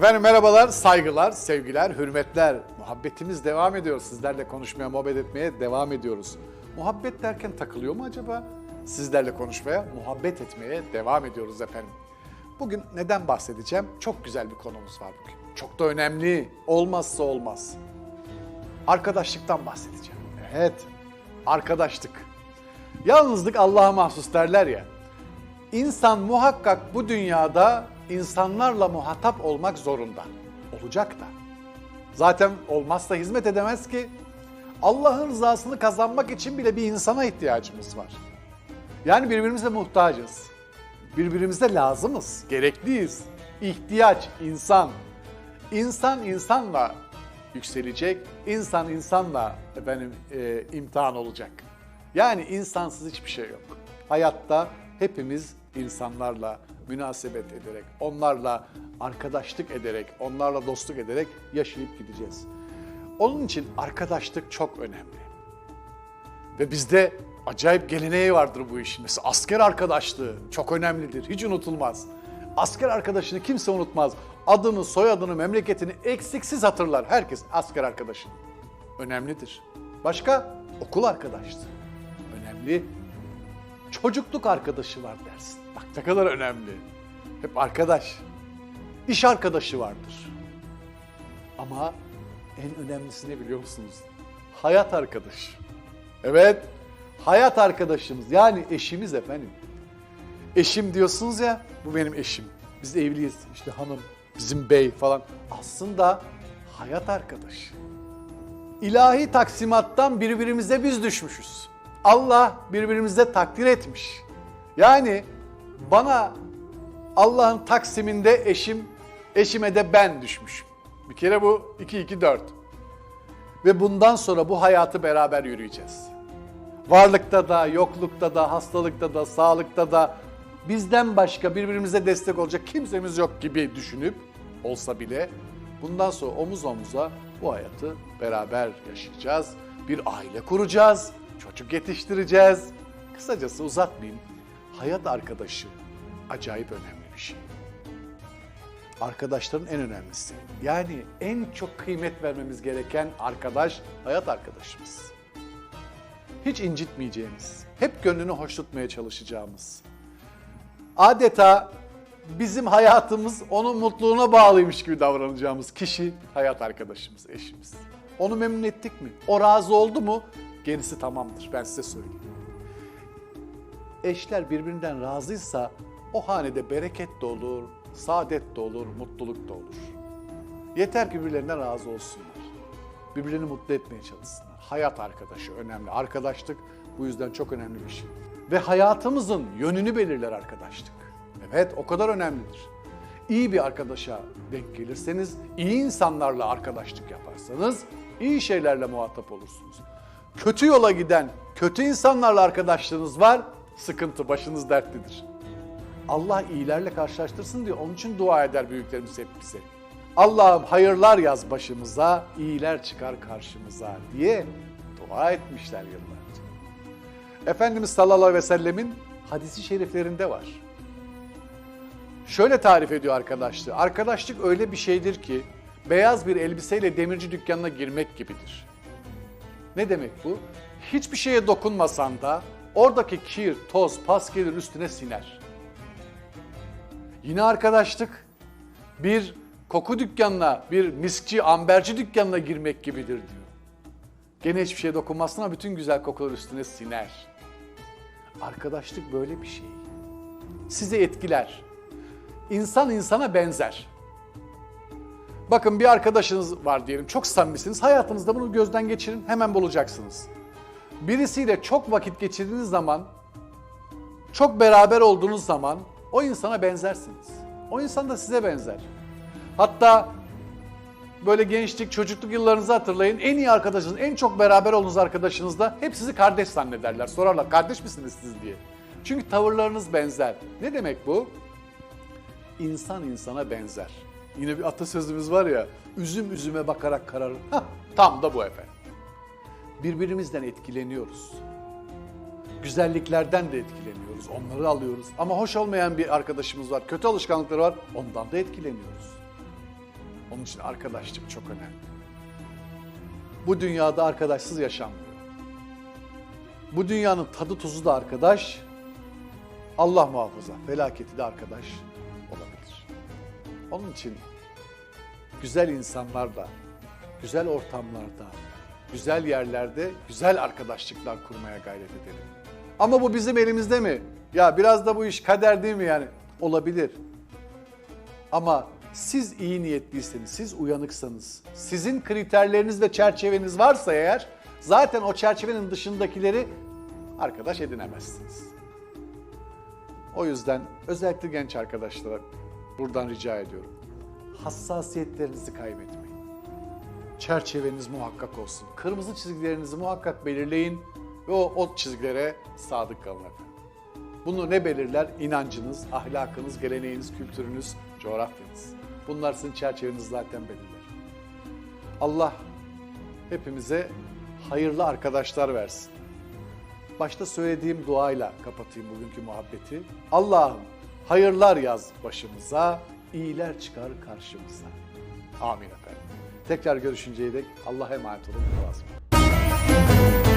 Efendim merhabalar, saygılar, sevgiler, hürmetler. Muhabbetimiz devam ediyor. Sizlerle konuşmaya, muhabbet etmeye devam ediyoruz. Muhabbet derken takılıyor mu acaba? Sizlerle konuşmaya, muhabbet etmeye devam ediyoruz efendim. Bugün neden bahsedeceğim? Çok güzel bir konumuz var bugün. Çok da önemli, olmazsa olmaz. Arkadaşlıktan bahsedeceğim. Evet, arkadaşlık. Yalnızlık Allah'a mahsus derler ya. İnsan muhakkak bu dünyada insanlarla muhatap olmak zorunda. Olacak da. Zaten olmazsa hizmet edemez ki. Allah'ın rızasını kazanmak için bile bir insana ihtiyacımız var. Yani birbirimize muhtacız. Birbirimize lazımız, gerekliyiz. İhtiyaç, insan. İnsan insanla yükselecek, insan insanla efendim e, imtihan olacak. Yani insansız hiçbir şey yok. Hayatta hepimiz insanlarla münasebet ederek, onlarla arkadaşlık ederek, onlarla dostluk ederek yaşayıp gideceğiz. Onun için arkadaşlık çok önemli. Ve bizde acayip geleneği vardır bu işin. Mesela asker arkadaşlığı çok önemlidir, hiç unutulmaz. Asker arkadaşını kimse unutmaz. Adını, soyadını, memleketini eksiksiz hatırlar herkes asker arkadaşını. Önemlidir. Başka? Okul arkadaşlığı. Önemli. Çocukluk arkadaşı var dersin. Bak ne kadar önemli. Hep arkadaş. İş arkadaşı vardır. Ama en önemlisi ne biliyor musunuz? Hayat arkadaşı. Evet, hayat arkadaşımız yani eşimiz efendim. Eşim diyorsunuz ya, bu benim eşim. Biz evliyiz, işte hanım, bizim bey falan. Aslında hayat arkadaşı. İlahi taksimattan birbirimize biz düşmüşüz. Allah birbirimize takdir etmiş. Yani bana Allah'ın taksiminde eşim, eşime de ben düşmüşüm. Bir kere bu 2 2 4. Ve bundan sonra bu hayatı beraber yürüyeceğiz. Varlıkta da, yoklukta da, hastalıkta da, sağlıkta da bizden başka birbirimize destek olacak kimsemiz yok gibi düşünüp olsa bile bundan sonra omuz omuza bu hayatı beraber yaşayacağız. Bir aile kuracağız, çocuk yetiştireceğiz. Kısacası uzatmayayım. Hayat arkadaşı acayip önemli bir şey arkadaşların en önemlisi. Yani en çok kıymet vermemiz gereken arkadaş hayat arkadaşımız. Hiç incitmeyeceğimiz, hep gönlünü hoş tutmaya çalışacağımız. Adeta bizim hayatımız onun mutluluğuna bağlıymış gibi davranacağımız kişi hayat arkadaşımız, eşimiz. Onu memnun ettik mi? O razı oldu mu? Gerisi tamamdır ben size söyleyeyim. Eşler birbirinden razıysa o hanede bereket de olur, saadet de olur, mutluluk da olur. Yeter ki birbirlerinden razı olsunlar. Birbirlerini mutlu etmeye çalışsınlar. Hayat arkadaşı önemli. Arkadaşlık bu yüzden çok önemli bir şey. Ve hayatımızın yönünü belirler arkadaşlık. Evet o kadar önemlidir. İyi bir arkadaşa denk gelirseniz, iyi insanlarla arkadaşlık yaparsanız iyi şeylerle muhatap olursunuz. Kötü yola giden, kötü insanlarla arkadaşlığınız var, sıkıntı, başınız dertlidir. Allah iyilerle karşılaştırsın diyor. Onun için dua eder büyüklerimiz hep bize. Allah'ım hayırlar yaz başımıza, iyiler çıkar karşımıza diye dua etmişler yıllarca. Efendimiz sallallahu aleyhi ve sellemin hadisi şeriflerinde var. Şöyle tarif ediyor arkadaşlığı. Arkadaşlık öyle bir şeydir ki beyaz bir elbiseyle demirci dükkanına girmek gibidir. Ne demek bu? Hiçbir şeye dokunmasan da oradaki kir, toz, pas gelir üstüne siner. Yine arkadaşlık bir koku dükkanına, bir miskçi, amberci dükkanına girmek gibidir diyor. Gene hiçbir şeye dokunmazsın ama bütün güzel kokular üstüne siner. Arkadaşlık böyle bir şey. Sizi etkiler. İnsan insana benzer. Bakın bir arkadaşınız var diyelim, çok samimisiniz. Hayatınızda bunu gözden geçirin, hemen bulacaksınız. Birisiyle çok vakit geçirdiğiniz zaman, çok beraber olduğunuz zaman o insana benzersiniz. O insan da size benzer. Hatta böyle gençlik, çocukluk yıllarınızı hatırlayın. En iyi arkadaşınız, en çok beraber olduğunuz arkadaşınız da hep sizi kardeş zannederler. Sorarlar kardeş misiniz siz diye. Çünkü tavırlarınız benzer. Ne demek bu? İnsan insana benzer. Yine bir atasözümüz var ya, üzüm üzüme bakarak kararır. Hah, tam da bu efendim. Birbirimizden etkileniyoruz. Güzelliklerden de etkileniyoruz, onları alıyoruz. Ama hoş olmayan bir arkadaşımız var, kötü alışkanlıkları var, ondan da etkileniyoruz. Onun için arkadaşlık çok önemli. Bu dünyada arkadaşsız yaşanmıyor. Bu dünyanın tadı tuzu da arkadaş, Allah muhafaza felaketi de arkadaş olabilir. Onun için güzel insanlarla, güzel ortamlarda, güzel yerlerde güzel arkadaşlıklar kurmaya gayret edelim. Ama bu bizim elimizde mi? Ya biraz da bu iş kader değil mi yani? Olabilir. Ama siz iyi niyetliyseniz, siz uyanıksanız, sizin kriterleriniz ve çerçeveniz varsa eğer zaten o çerçevenin dışındakileri arkadaş edinemezsiniz. O yüzden özellikle genç arkadaşlara buradan rica ediyorum. Hassasiyetlerinizi kaybetmeyin. Çerçeveniz muhakkak olsun. Kırmızı çizgilerinizi muhakkak belirleyin ve o, o çizgilere sadık kalın efendim. Bunu ne belirler? İnancınız, ahlakınız, geleneğiniz, kültürünüz, coğrafyanız. Bunlar sizin çerçevenizi zaten belirler. Allah hepimize hayırlı arkadaşlar versin. Başta söylediğim duayla kapatayım bugünkü muhabbeti. Allah'ım hayırlar yaz başımıza, iyiler çıkar karşımıza. Amin efendim. Tekrar görüşünceye dek Allah'a emanet olun. Allah'a